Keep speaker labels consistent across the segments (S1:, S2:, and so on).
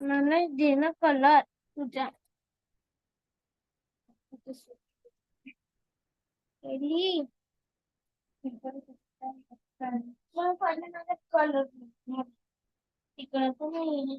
S1: मला दे ना कलर तुझ्या पाहिजे ना कलर तिकडं पण नाही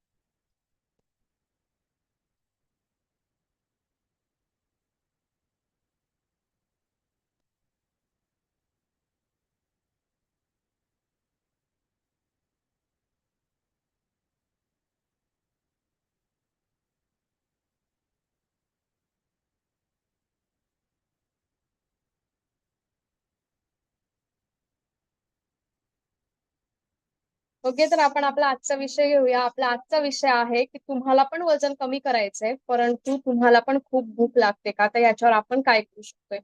S2: ओके तर आपण आपला आजचा विषय घेऊया. आपला आजचा विषय आहे की तुम्हाला पण वजन कमी करायचंय परंतु तुम्हाला पण खूप भूक लागते का? तर याच्यावर आपण काय करू शकतोय?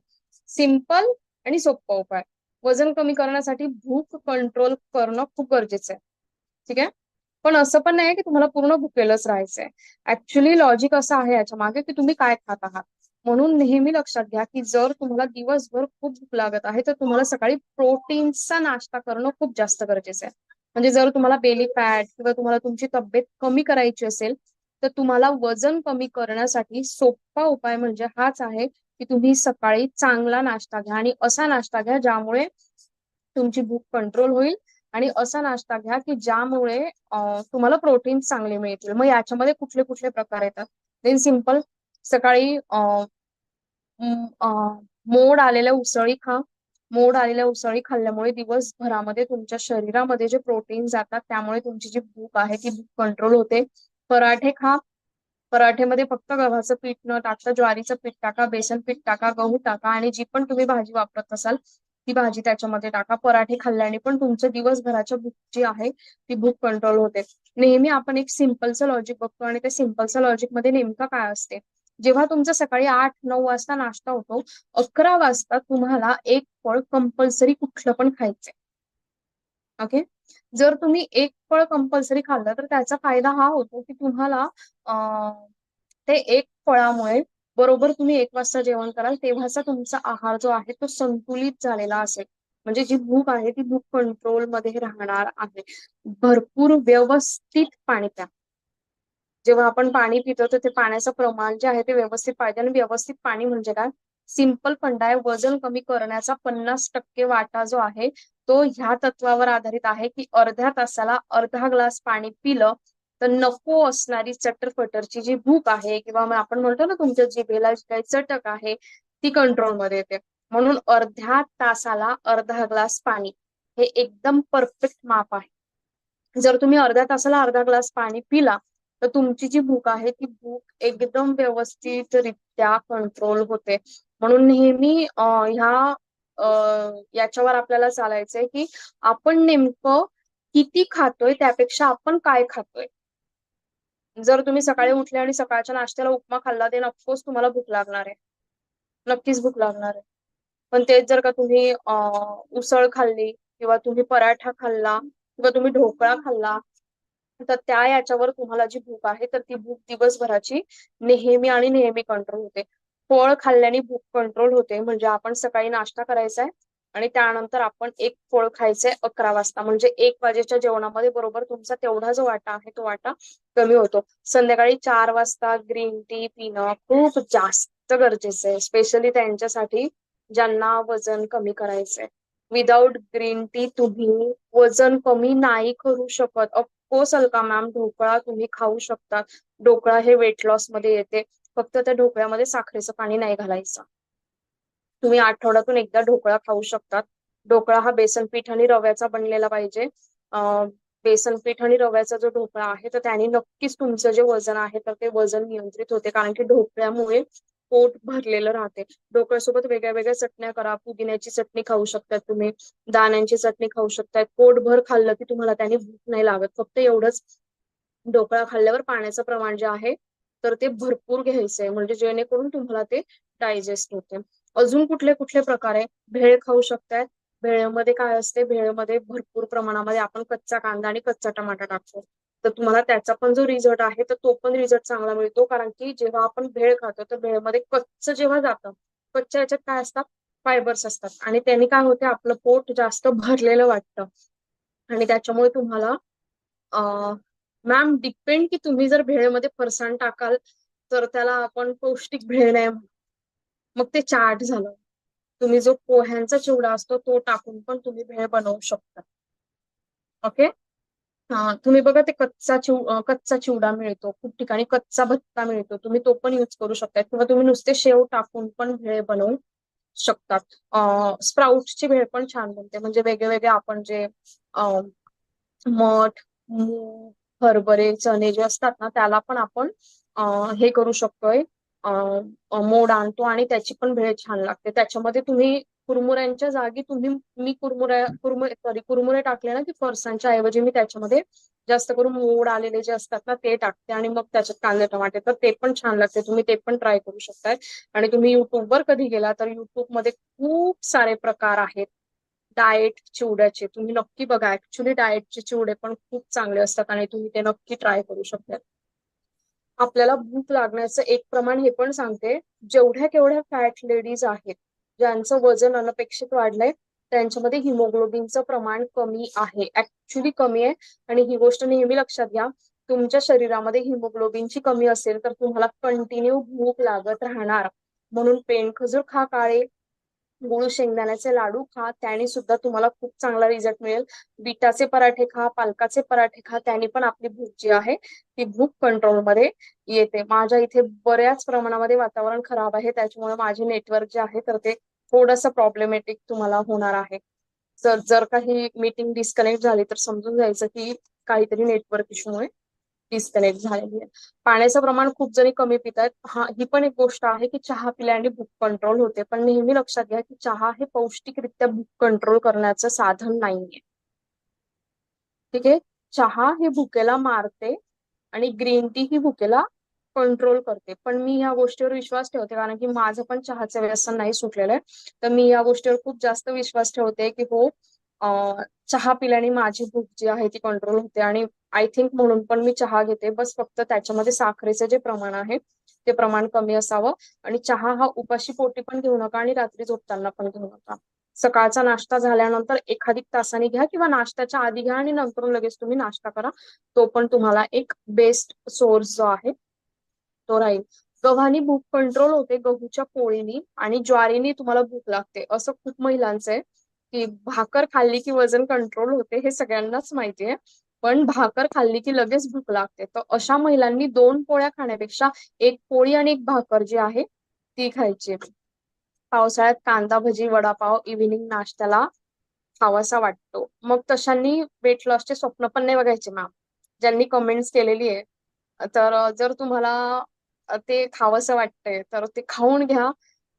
S2: सिंपल आणि सोप्पा उपाय. वजन कमी करण्यासाठी भूक कंट्रोल करणं खूप गरजेचं आहे. ठीक आहे? पण असं पण नाही की तुम्हाला पूर्ण भुकेलच राहायचंय. ऍक्च्युली लॉजिक असं आहे याच्या मागे की तुम्ही काय खात आहात? म्हणून नेहमी लक्षात घ्या की जर तुम्हाला दिवसभर खूप भूक लागत आहे तर तुम्हाला सकाळी प्रोटीनचा नाश्ता करणं खूप जास्त गरजेचं आहे. म्हणजे जर तुम्हाला बेली फॅट किंवा तुम्हाला तुमची तब्येत कमी करायची असेल तर तुम्हाला वजन कमी करण्यासाठी सोपा उपाय म्हणजे हाच आहे की तुम्ही सकाळी चांगला नाश्ता घ्या आणि असा नाश्ता घ्या ज्यामुळे तुमची भूक कंट्रोल होईल आणि असा नाश्ता घ्या की ज्यामुळे तुम्हाला प्रोटीन चांगले मिळतील. मग याच्यामध्ये कुठले कुठले प्रकार येतात? देन सिंपल सकाळी मोड आलेल्या उसळी खा. मोड आलेल्या उसळी खाल्ल्यामुळे दिवसभरामध्ये तुमच्या शरीरामध्ये जे प्रोटीन जातात त्यामुळे तुमची जी भूक आहे ती भूक कंट्रोल होते. पराठे खा. पराठेमध्ये फक्त गव्हाचं पीठ न टाकता ज्वारीचं पीठ टाका बेसन पीठ टाका गहू टाका आणि जी पण तुम्ही भाजी वापरत असाल ती भाजी त्याच्यामध्ये टाका. पराठे खाल्ल्याने पण तुमचं दिवसभराच्या भूक जी आहे ती भूक कंट्रोल होते. नेहमी आपण एक सिम्पलचं लॉजिक बघतो आणि त्या सिम्पलचं लॉजिकमध्ये नेमकं काय असते? जेव्हा तुमचा सकाळी आठ नऊ वाजता नाश्ता होतो अकरा वाजता तुम्हाला एक फळ कंपल्सरी कुठलं पण खायचंय. ओके जर तुम्ही एक फळ कंपल्सरी खाल्लं तर त्याचा फायदा हा होतो की तुम्हाला ते एक फळामुळे बरोबर तुम्ही एक वाजता जेवण कराल तेव्हाचा तुमचा आहार जो आहे तो संतुलित झालेला असेल. म्हणजे जी भूक आहे ती भूक कंट्रोलमध्ये राहणार आहे. भरपूर व्यवस्थित पाणी प्या. जेव्हा आपण पाणी पितो तर ते पाण्याचं प्रमाण जे आहे ते व्यवस्थित पाहिजे. आणि व्यवस्थित पाणी म्हणजे काय? सिंपल फंड आहे. वजन कमी करण्याचा पन्नास टक्के वाटा जो आहे तो ह्या तत्वावर आधारित आहे की अर्ध्या तासाला अर्धा ग्लास पाणी पिलं तर नको असणारी चटरफटरची जी भूक आहे किंवा आपण म्हणतो ना तुमच्या जिभेला काही चटक आहे ती कंट्रोलमध्ये येते. म्हणून अर्ध्या तासाला अर्धा ग्लास पाणी हे एकदम परफेक्ट माप आहे. जर तुम्ही अर्ध्या तासाला अर्धा ग्लास पाणी पिला तर तुमची जी भूक आहे ती भूक एकदम व्यवस्थितरित्या कंट्रोल होते. म्हणून नेहमी ह्या याच्यावर आपल्याला चालायचंय की आपण नेमकं किती खातोय त्यापेक्षा आपण काय खातोय. जर तुम्ही सकाळी उठले आणि सकाळच्या नाश्त्याला उपमा खाल्ला ते नक्कीच तुम्हाला भूक लागणार आहे. नक्कीच भूक लागणार आहे. पण तेच जर का तुम्ही उसळ खाल्ली किंवा तुम्ही पराठा खाल्ला किंवा तुम्ही ढोकळा खाल्ला तर त्या याच्यावर तुम्हाला जी भूक आहे तर ती भूक दिवसभराची नेहमी आणि नेहमी कंट्रोल होते. फळ खाल्ल्याने भूक कंट्रोल होते. म्हणजे आपण सकाळी नाश्ता करायचा आहे आणि त्यानंतर आपण एक फळ खायचंय अकरा वाजता. म्हणजे एक वाजेच्या जेवणामध्ये बरोबर तुमचा तेवढा जो वाटा आहे तो वाटा कमी होतो. संध्याकाळी चार वाजता ग्रीन टी पिणं खूप जास्त गरजेचं आहे स्पेशली त्यांच्यासाठी ज्यांना वजन कमी करायचंय. विदाउट ग्रीन टी तुम्ही वजन कमी नाही करू शकत. हो, ऑफकोर्स का मॅम ढोकळा तुम्ही खाऊ शकता. ढोकळा हे वेट लॉसमध्ये येते. फक्त त्या ढोकळ्यामध्ये साखरेचं पाणी नाही घालायचं. तुम्ही आठवड्यातून एकदा ढोकळा खाऊ शकतात. ढोकळा हा बेसन पीठ आणि रव्याचा बनलेला पाहिजे. बेसन पीठ आणि रव्याचा जो ढोकळा आहे तर त्याने नक्कीच तुमचं जे वजन आहे तर ते वजन नियंत्रित होते. कारण की ढोकळ्यामुळे पोट भरलेलं राहते. ढोकळ्यासोबत वेगळ्या वेगळ्या चटण्या करा. पुदिन्याची चटणी खाऊ शकतात तुम्ही. दाण्यांची चटणी खाऊ शकतात. पोटभर खाल्लं की तुम्हाला त्याने भूक नाही लागत. फक्त एवढंच ढोकळा खाल्ल्यावर पाण्याचं प्रमाण जे आहे तर ते भरपूर घ्यायचंय. म्हणजे जेणेकरून तुम्हाला ते डायजेस्ट होते. अजून कुठले कुठले प्रकार आहे? भेळ खाऊ शकतायत भेळमध्ये काय असते? भेळमध्ये भरपूर प्रमाणामध्ये आपण कच्चा कांदा आणि कच्चा टमाटा टाकतो. तर तुम्हाला त्याचा पण जो रिझल्ट आहे तर तो पण रिझल्ट चांगला मिळतो. कारण की जेव्हा आपण भेळ खातो तर भेळमध्ये कच्च जेव्हा जातं कच्च्या याच्यात काय असतात फायबर्स असतात. आणि त्यांनी काय होते? आपलं पोट जास्त भरलेलं वाटतं. आणि त्याच्यामुळे तुम्हाला मॅम डिपेंड की तुम्ही जर भेळमध्ये फरसाण टाकाल तर त्याला आपण पौष्टिक भेळ नाही मग ते चाट झालं. तुम्ही जो पोह्यांचा चिवडा असतो तो टाकून पण तुम्ही भेळ बनवू शकता. ओके तुम्ही बघा ते कच्चा चिव कच्चा चिवडा मिळतो खूप ठिकाणी कच्चा भत्ता मिळतो तुम्ही तो पण युज करू शकता किंवा तुम्ही नुसते शेव टाकून पण भेळ बनवू शकतात. स्प्राउटची भेळ पण छान बनते म्हणजे वेगळे आपण जे मठ मूग हरभरे चणे जे असतात ना त्याला पण आपण हे करू शकतोय. मोड आणतो आणि त्याची पण भेळ छान लागते. त्याच्यामध्ये तुम्ही कुरमुऱ्यांच्या जागी तुम्ही मी कुरमुऱ्या कुरमुरे सॉरी कुरमुरे टाकले ना की फरसांच्या ऐवजी मी त्याच्यामध्ये जास्त करून मोड आलेले जे असतात ना ते टाकते आणि मग त्याच्यात कांदे टमाटे तर ते पण छान लागते. तुम्ही ते पण ट्राय करू शकताय. आणि तुम्ही युट्यूबवर कधी गेला तर युट्यूबमध्ये खूप सारे प्रकार आहेत. डाएट चिवड्याचे तुम्ही नक्की बघा. ऍक्च्युली डाएटचे चिवडे पण खूप चांगले असतात आणि तुम्ही ते नक्की ट्राय करू शकता आपल्याला भूक लागण्याचं एक प्रमाण हे पण सांगते. जेवढ्या केवढ्या फॅट लेडीज आहेत ज्यांचं वजन अनपेक्षित वाढलंय त्यांच्यामध्ये हिमोग्लोबिनचं प्रमाण कमी आहे. ऍक्च्युली कमी आहे. आणि ही गोष्ट नेहमी लक्षात घ्या. तुमच्या शरीरामध्ये हिमोग्लोबिनची कमी असेल तर तुम्हाला कंटिन्यू भूक लागत राहणार. म्हणून पेन खजूर खा काळे. गुळ शेंगदाण्याचे लाडू खा. त्याने सुद्धा तुम्हाला खूप चांगला रिझल्ट मिळेल. बिटाचे पराठे खा पालकाचे पराठे खा. त्याने पण आपली भूक जी आहे ती भूक कंट्रोलमध्ये येते. माझ्या इथे बऱ्याच प्रमाणामध्ये वातावरण खराब आहे. त्याच्यामुळे माझे नेटवर्क जे आहे तर ते थोडंसं प्रॉब्लेमॅटिक तुम्हाला होणार आहे. तर जर काही मीटिंग डिस्कनेक्ट झाली तर समजून जायचं की काहीतरी नेटवर्क इश्यूमुळे डिस्कनेक्ट झालेली आहे. पाण्याचं प्रमाण खूप जणी कमी पित आहेत हा ही पण एक गोष्ट आहे की चहा पिल्याने भूक कंट्रोल होते. पण नेहमी लक्षात घ्या की चहा हे पौष्टिकरित्या भूक कंट्रोल करण्याचं साधन नाहीये. ठीक आहे? चहा हे भुकेला मारते आणि ग्रीन टी ही भुकेला कंट्रोल करते. पण मी या गोष्टीवर विश्वास ठेवते कारण की माझं पण चहाचं व्यसन नाही सुटलेलं आहे. तर मी या गोष्टीवर खूप जास्त विश्वास ठेवते की हो चहा पिल्याने माझी भूक जी आहे ती कंट्रोल होते आणि आय थिंक म्हणून पण मी चहा घेते. बस फक्त त्याच्यामध्ये साखरेचं जे प्रमाण आहे ते प्रमाण कमी असावं आणि चहा हा उपाशी पोटी पण घेऊ नका आणि रात्री झोपताना पण घेऊ नका. सकाळचा नाश्ता झाल्यानंतर एखादी तासाने घ्या किंवा नाश्त्याच्या आधी घ्या आणि नंतर लगेच तुम्ही नाश्ता करा. तो पण तुम्हाला एक बेस्ट सोर्स जो आहे तो राहील. गव्हानी भूक कंट्रोल होते गहूच्या पोळीनी आणि ज्वारीनी तुम्हाला भूक लागते. असं खूप महिलांचं आहे. की भाकर खाल्ली की वजन कंट्रोल होते हे सगळ्यांनाच माहितीये. पण भाकर खाल्ली की लगेच भूक लागते. तर अशा महिलांनी दोन पोळ्या खाण्यापेक्षा एक पोळी आणि एक भाकर जी आहे ती खायची. पावसाळ्यात कांदा भजी वडापाव इव्हिनिंग नाश्त्याला खावासा वाटतो. मग तशांनी वेट लॉसचे स्वप्न पण नाही बघायचे मॅम ज्यांनी कमेंट्स केलेली आहे. तर जर तुम्हाला ते खावंसं वाटतंय तर ते खाऊन घ्या.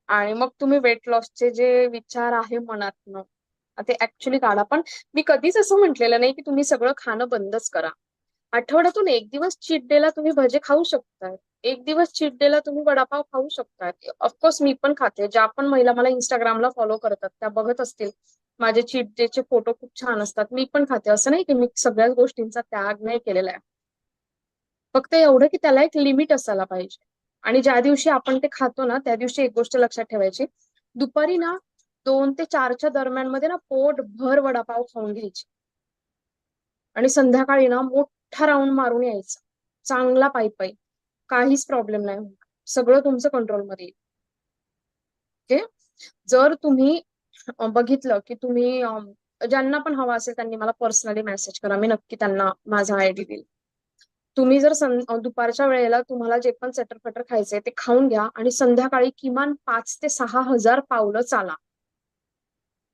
S2: आणि मग तुम्ही वेट लॉसचे जे विचार आहे मनातनं ते ऍक्च्युली काढा. पण मी कधीच असं म्हटलेलं नाही की तुम्ही सगळं खाणं बंदच करा. आठवड्यातून एक दिवस चीट डेला तुम्ही भजे खाऊ शकता एक दिवस चीट डेला तुम्ही वडापाव खाऊ शकता ऑफकोर्स मी पण खाते. ज्या पण महिला मला इंस्टाग्रामला फॉलो करतात त्या बघत असतील. माझे चीट डेचे फोटो खूप छान असतात. मी पण खाते. असं नाही की मी सगळ्याच गोष्टींचा त्याग नाही केलेला आहे. फक्त एवढं की त्याला एक लिमिट असायला पाहिजे. आणि ज्या दिवशी आपण ते खातो ना त्या दिवशी एक गोष्ट लक्षात ठेवायची. दुपारी ना दोन ते चारच्या दरम्यानमध्ये ना पोट भर वडापाव खाऊन घ्यायची. आणि संध्याकाळी ना मोठा राऊंड मारून यायचा. चांगला पायी पायी काहीच प्रॉब्लेम नाही सगळं तुमचं कंट्रोलमध्ये येईल. ओके? जर तुम्ही बघितलं की तुम्ही ज्यांना पण हवा असेल त्यांनी मला पर्सनली मेसेज करा. मी नक्की त्यांना माझा आयडी देईल. तुम्ही जर दुपारच्या वेळेला तुम्हाला जे पण सेटर फटर खायचंय ते खाऊन घ्या आणि संध्याकाळी किमान पाच ते सहा हजार पावलं चाला.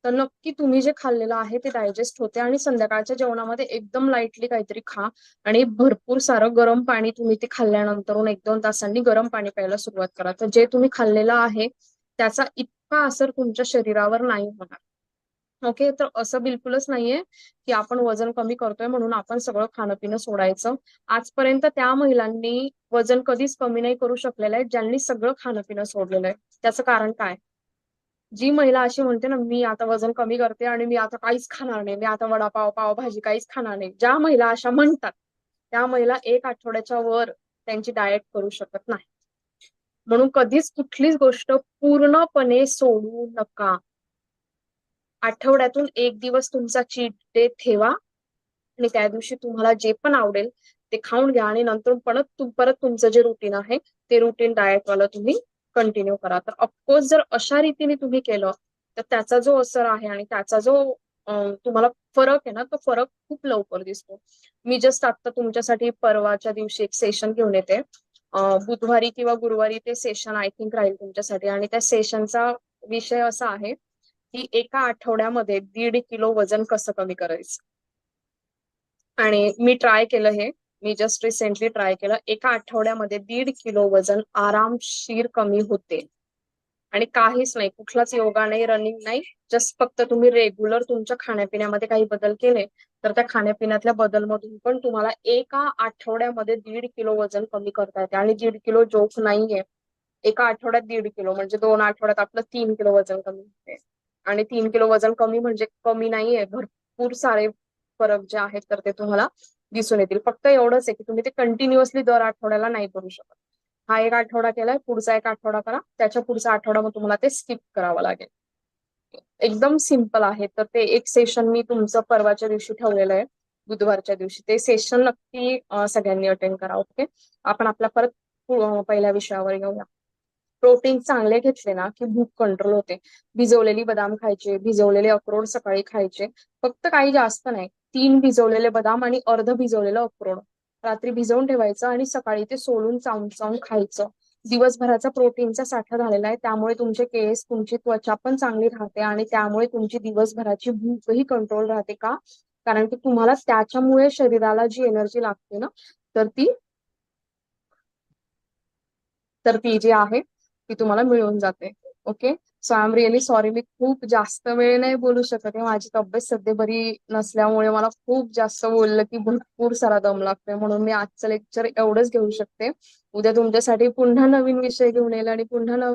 S2: तर नक्की तुम्ही जे खाल्लेलं आहे ते डायजेस्ट होते आणि संध्याकाळच्या जेवणामध्ये एकदम लाईटली काहीतरी खा आणि भरपूर सारं गरम पाणी तुम्ही ते खाल्ल्यानंतर एक दोन तासांनी गरम पाणी प्यायला सुरुवात करा. तर जे तुम्ही खाल्लेलं आहे त्याचा इतका असर तुमच्या शरीरावर नाही होणार. ओके तर असं बिलकुलच नाहीये की आपण वजन कमी करतोय म्हणून आपण सगळं खाणं पिणं सोडायचं. आजपर्यंत त्या महिलांनी वजन कधीच कमी नाही करू शकलेलं आहे ज्यांनी सगळं खाणं पिणं सोडलेलं आहे. त्याचं कारण काय? जी महिला अशी म्हणते ना मी आता वजन कमी करते आणि मी आता काहीच खाणार नाही. मी आता वडापाव पावभाजी काहीच खाणार नाही. ज्या महिला अशा म्हणतात त्या महिला एक आठवड्याच्या वर त्यांची डाएट करू शकत नाही म्हणून कधीच कुठलीच गोष्ट पूर्णपणे सोडू नका. आठवड्यातून एक दिवस तुमचा चीट डे ठेवा आणि त्या दिवशी तुम्हाला जे पण आवडेल ते खाऊन घ्या आणि नंतर परत परत तुमचं जे रुटीन आहे ते रुटीन डाएटवालं तुम्ही कंटिन्यू करा. तर ऑफकोर्स जर अशा रीतीने तुम्ही केलं तर त्याचा जो असर आहे आणि त्याचा जो तुम्हाला फरक आहे ना तो फरक खूप लवकर दिसतो. मी जस्ट आता तुमच्यासाठी परवाच्या दिवशी एक सेशन घेऊन येते. बुधवारी किंवा गुरुवारी ते सेशन आय थिंक राहील तुमच्यासाठी. आणि त्या सेशनचा विषय असा आहे की एका आठवड्यामध्ये दीड किलो वजन कसं कमी करायचं? आणि मी ट्राय केलं हे. मी जस्ट रिसेंटली ट्राय केलं. एका आठवड्यामध्ये दीड किलो वजन आरामशीर कमी होते. आणि काहीच नाही कुठलाच योगा नाही रनिंग नाही जस्ट फक्त तुम्ही रेग्युलर तुमच्या खाण्यापिण्यामध्ये काही बदल केले तर त्या खाण्यापिण्यातल्या बदलमधून पण तुम्हाला एका आठवड्यामध्ये दीड किलो वजन कमी करता येते. आणि दीड किलो जोक नाहीये. एका आठवड्यात दीड किलो म्हणजे दोन आठवड्यात आपलं तीन किलो वजन कमी होते. आणि तीन किलो वजन कमी म्हणजे कमी नाहीये. भरपूर सारे फरक जे आहेत तर ते तुम्हाला दिसून येतील. फक्त एवढंच आहे की तुम्ही ते कंटिन्युअसली दर आठवड्याला नाही करू शकत. हा एक आठवडा केलाय पुढचा एक आठवडा करा. त्याच्या पुढचा आठवडा मग तुम्हाला ते स्किप करावं लागेल. एकदम सिंपल आहे. तर ते एक सेशन मी तुमचं परवाच्या दिवशी ठेवलेलं आहे. बुधवारच्या दिवशी. ते सेशन नक्की सगळ्यांनी अटेंड करा ओके आपण आपल्या परत पहिल्या विषयावर येऊया. प्रोटीन चांगले घेतले ना की भूक कंट्रोल होते. भिजवलेली बदाम खायचे भिजवलेले अक्रोड सकाळी खायचे. फक्त काही जास्त नाही. तीन भिजवलेले बदाम आणि अर्ध भिजवलेलं अक्रोड. रात्री भिजवून ठेवायचं आणि सकाळी ते सोलून चावून चावून खायचं. दिवसभराचा प्रोटीनचा साठा झालेला आहे त्यामुळे तुमचे केस तुमची त्वचा पण चांगली राहते आणि त्यामुळे तुमची दिवसभराची भूकही कंट्रोल राहते का? कारण की तुम्हाला त्याच्यामुळे शरीराला जी एनर्जी लागते ना तर ती तर ती जी आहे ती तुम्हाला मिळून जाते. Okay so I am really sorry मी खूप जास्त वेळ नाही बोलू शकत माझी तब्येत सध्या बरी नसल्यामुळे मला खूप जास्त बोललं की भरपूर सारा दम लागतोय. म्हणून मी आजचं लेक्चर एवढंच घेऊ शकते. उद्या तुमच्यासाठी पुन्हा नवीन विषय घेऊन येईल आणि पुन्हा नव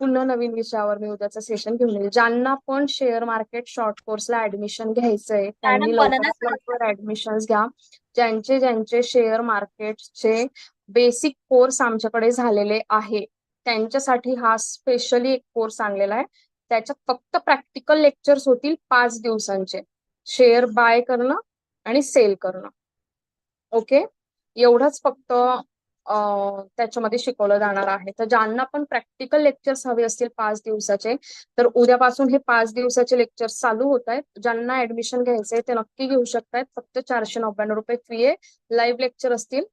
S2: पुन्हा नवीन विषयावर मी उद्याचं सेशन घेऊन येईल. ज्यांना पण शेअर मार्केट शॉर्ट कोर्सला ऍडमिशन घ्यायचंय त्यांनी लवकर ऍडमिशन घ्या. ज्यांचे ज्यांचे शेअर मार्केटचे बेसिक कोर्स आमच्याकडे झालेले आहे. त्यांच्यासाठी हा स्पेशली एक कोर्स आणलेला आहे. त्याच्यात फक्त प्रॅक्टिकल लेक्चर्स होतील पाच दिवसांचे. शेअर बाय करणं आणि सेल करणं. ओके एवढंच फक्त त्याच्यामध्ये शिकवलं जाणार आहे. तर ज्यांना पण प्रॅक्टिकल लेक्चर्स हवे असतील पाच दिवसाचे तर उद्यापासून हे पाच दिवसाचे लेक्चर्स चालू होत आहेत. ज्यांना ऍडमिशन घ्यायचंय ते नक्की घेऊ शकतायत. फक्त चारशे नव्याण्णव रुपये फी आहे. लाईव्ह लेक्चर असतील